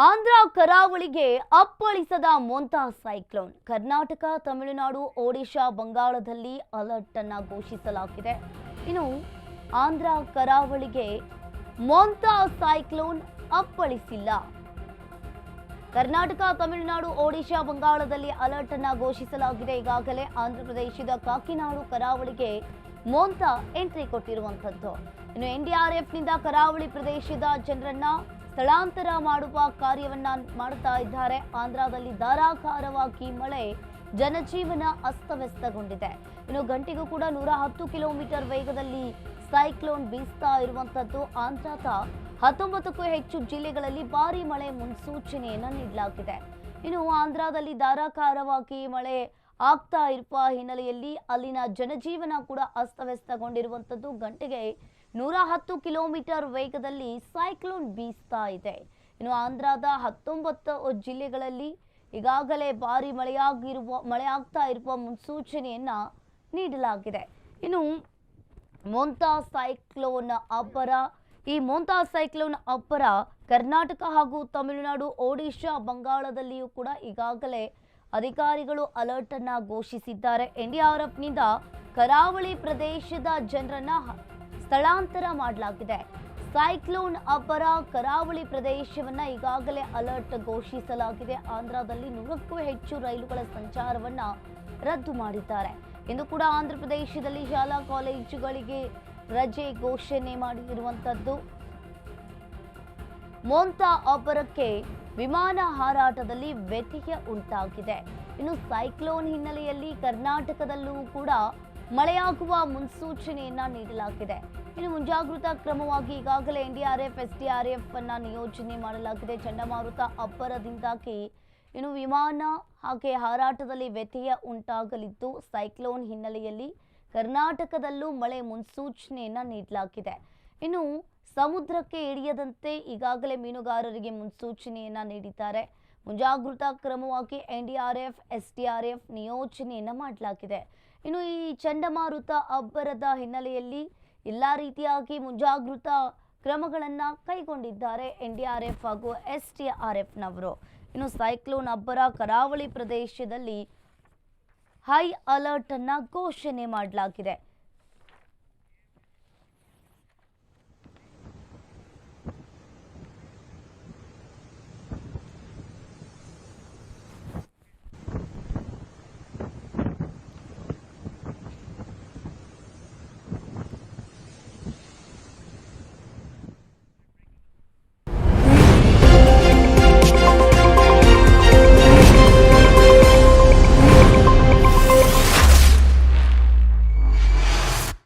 ಆಂಧ್ರ ಕರಾವಳಿಗೆ ಅಪ್ಪಳಿಸದ ಮೊಂತಾ ಸೈಕ್ಲೋನ್. ಕರ್ನಾಟಕ, ತಮಿಳುನಾಡು, ಒಡಿಶಾ, ಬಂಗಾಳದಲ್ಲಿ ಅಲರ್ಟ್ ಅನ್ನ ಘೋಷಿಸಲಾಗಿದೆ. ಇನ್ನು ಆಂಧ್ರ ಕರಾವಳಿಗೆ ಮೊಂತಾ ಸೈಕ್ಲೋನ್ ಅಪ್ಪಳಿಸಿಲ್ಲ. ಕರ್ನಾಟಕ, ತಮಿಳುನಾಡು, ಒಡಿಶಾ, ಬಂಗಾಳದಲ್ಲಿ ಅಲರ್ಟ್ ಅನ್ನ ಘೋಷಿಸಲಾಗಿದೆ. ಈಗಾಗಲೇ ಆಂಧ್ರ ಪ್ರದೇಶದ ಕಾಕಿನಾಡು ಕರಾವಳಿಗೆ ಮೊಂತಾ ಎಂಟ್ರಿ ಕೊಟ್ಟಿರುವಂತದ್ದು ಇನ್ನು ಎನ್ಡಿಆರ್ಎಫ್ನಿಂದ ಕರಾವಳಿ ಪ್ರದೇಶದ ಜನರನ್ನ ಸ್ಥಳಾಂತರ ಮಾಡುವ ಕಾರ್ಯವನ್ನ ಮಾಡ್ತಾ ಇದ್ದಾರೆ. ಆಂಧ್ರದಲ್ಲಿ ಧಾರಾಕಾರವಾಗಿ ಮಳೆ, ಜನಜೀವನ ಅಸ್ತವ್ಯಸ್ತಗೊಂಡಿದೆ. ಇನ್ನು ಗಂಟೆಗೂ ಕೂಡ ನೂರ ಹತ್ತು ಕಿಲೋಮೀಟರ್ ವೇಗದಲ್ಲಿ ಸೈಕ್ಲೋನ್ ಬೀಸ್ತಾ ಇರುವಂತದ್ದು ಆಂಧ್ರದ ಹತ್ತೊಂಬತ್ತಕ್ಕೂ ಹೆಚ್ಚು ಜಿಲ್ಲೆಗಳಲ್ಲಿ ಭಾರಿ ಮಳೆ ಮುನ್ಸೂಚನೆಯನ್ನು ನೀಡಲಾಗಿದೆ. ಇನ್ನು ಆಂಧ್ರದಲ್ಲಿ ಧಾರಾಕಾರವಾಗಿ ಮಳೆ ಆಗ್ತಾ ಇರುವ ಹಿನ್ನೆಲೆಯಲ್ಲಿ ಅಲ್ಲಿನ ಜನಜೀವನ ಕೂಡ ಅಸ್ತವ್ಯಸ್ತಗೊಂಡಿರುವಂಥದ್ದು ಗಂಟೆಗೆ ನೂರ ಹತ್ತು ಕಿಲೋಮೀಟರ್ ವೇಗದಲ್ಲಿ ಸೈಕ್ಲೋನ್ ಬೀಸ್ತಾ ಇದೆ. ಇನ್ನು ಆಂಧ್ರದ ಹತ್ತೊಂಬತ್ತು ಜಿಲ್ಲೆಗಳಲ್ಲಿ ಈಗಾಗಲೇ ಭಾರಿ ಮಳೆಯಾಗಿರುವ, ಮಳೆಯಾಗ್ತಾ ಇರುವ ಮುನ್ಸೂಚನೆಯನ್ನ ನೀಡಲಾಗಿದೆ. ಇನ್ನು ಮೊಂತಾ ಸೈಕ್ಲೋನ್ ಅಬ್ಬರ ಈ ಮೊಂತಾ ಸೈಕ್ಲೋನ್ ಅಬ್ಬರ ಕರ್ನಾಟಕ ಹಾಗೂ ತಮಿಳುನಾಡು, ಒಡಿಶಾ, ಬಂಗಾಳದಲ್ಲಿಯೂ ಕೂಡ ಈಗಾಗಲೇ ಅಧಿಕಾರಿಗಳು ಅಲರ್ಟ್ ಅನ್ನ ಘೋಷಿಸಿದ್ದಾರೆ ಎನ್ಡಿಆರ್ಎಫ್ನಿಂದ ಕರಾವಳಿ ಪ್ರದೇಶದ ಜನರನ್ನ ಸ್ಥಳಾಂತರ ಮಾಡಲಾಗಿದೆ. ಸೈಕ್ಲೋನ್ ಅಬ್ಬರ ಕರಾವಳಿ ಪ್ರದೇಶವನ್ನ ಈಗಾಗಲೇ ಅಲರ್ಟ್ ಘೋಷಿಸಲಾಗಿದೆ. ಆಂಧ್ರದಲ್ಲಿ ನೂರಕ್ಕೂ ಹೆಚ್ಚು ರೈಲುಗಳ ಸಂಚಾರವನ್ನ ರದ್ದು ಮಾಡಿದ್ದಾರೆ. ಇಂದು ಕೂಡ ಆಂಧ್ರ ಪ್ರದೇಶದಲ್ಲಿ ಶಾಲಾ ಕಾಲೇಜುಗಳಿಗೆ ರಜೆ ಘೋಷಣೆ ಮಾಡಿರುವಂತದ್ದು. ಮೋಂತಾ ಅಬ್ಬರಕ್ಕೆ ವಿಮಾನ ಹಾರಾಟದಲ್ಲಿ ವ್ಯತ್ಯಯ ಉಂಟಾಗಿದೆ. ಇನ್ನು ಸೈಕ್ಲೋನ್ ಹಿನ್ನೆಲೆಯಲ್ಲಿ ಕರ್ನಾಟಕದಲ್ಲೂ ಕೂಡ ಮಳೆಯಾಗುವ ಮುನ್ಸೂಚನೆಯನ್ನ ನೀಡಲಾಗಿದೆ. ಇನ್ನು ಮುಂಜಾಗೃತಾ ಕ್ರಮವಾಗಿ ಈಗಾಗಲೇ ಎನ್ಡಿಆರ್ಎಫ್, ಎಸ್ಡಿಆರ್ಎಫ್ ಅನ್ನ ನಿಯೋಜನೆ ಮಾಡಲಾಗಿದೆ. ಚಂಡಮಾರುತ ಅಬ್ಬರದಿಂದಾಗಿ ಇನ್ನು ವಿಮಾನ ಹಾಗೆ ಹಾರಾಟದಲ್ಲಿ ವ್ಯತ್ಯಯ ಉಂಟಾಗಲಿದ್ದು, ಸೈಕ್ಲೋನ್ ಹಿನ್ನೆಲೆಯಲ್ಲಿ ಕರ್ನಾಟಕದಲ್ಲೂ ಮಳೆ ಮುನ್ಸೂಚನೆಯನ್ನ ನೀಡಲಾಗಿದೆ. ಇನ್ನು ಸಮುದ್ರಕ್ಕೆ ಇಳಿಯದಂತೆ ಈಗಾಗಲೇ ಮೀನುಗಾರರಿಗೆ ಮುನ್ಸೂಚನೆಯನ್ನ ನೀಡಿದ್ದಾರೆ. ಮುಂಜಾಗ್ರತಾ ಕ್ರಮವಾಗಿ ಎನ್ಡಿಆರ್ಎಫ್, ಎಸ್ಡಿಆರ್ಎಫ್ ನಿಯೋಜನೆಯನ್ನ ಮಾಡಲಾಗಿದೆ. ಇನ್ನು ಈ ಚಂಡಮಾರುತ ಅಬ್ಬರದ ಹಿನ್ನೆಲೆಯಲ್ಲಿ ಎಲ್ಲ ರೀತಿಯಾಗಿ ಮುಂಜಾಗೃತಾ ಕ್ರಮಗಳನ್ನು ಕೈಗೊಂಡಿದ್ದಾರೆ ಎನ್ ಡಿ ಆರ್ ಎಫ್ ಹಾಗೂ ಎಸ್ ಟಿ ಆರ್ ಎಫ್ನವರು ಇನ್ನು ಸೈಕ್ಲೋನ್ ಅಬ್ಬರ ಕರಾವಳಿ ಪ್ರದೇಶದಲ್ಲಿ ಹೈ ಅಲರ್ಟ್ ಅನ್ನ ಘೋಷಣೆ ಮಾಡಲಾಗಿದೆ.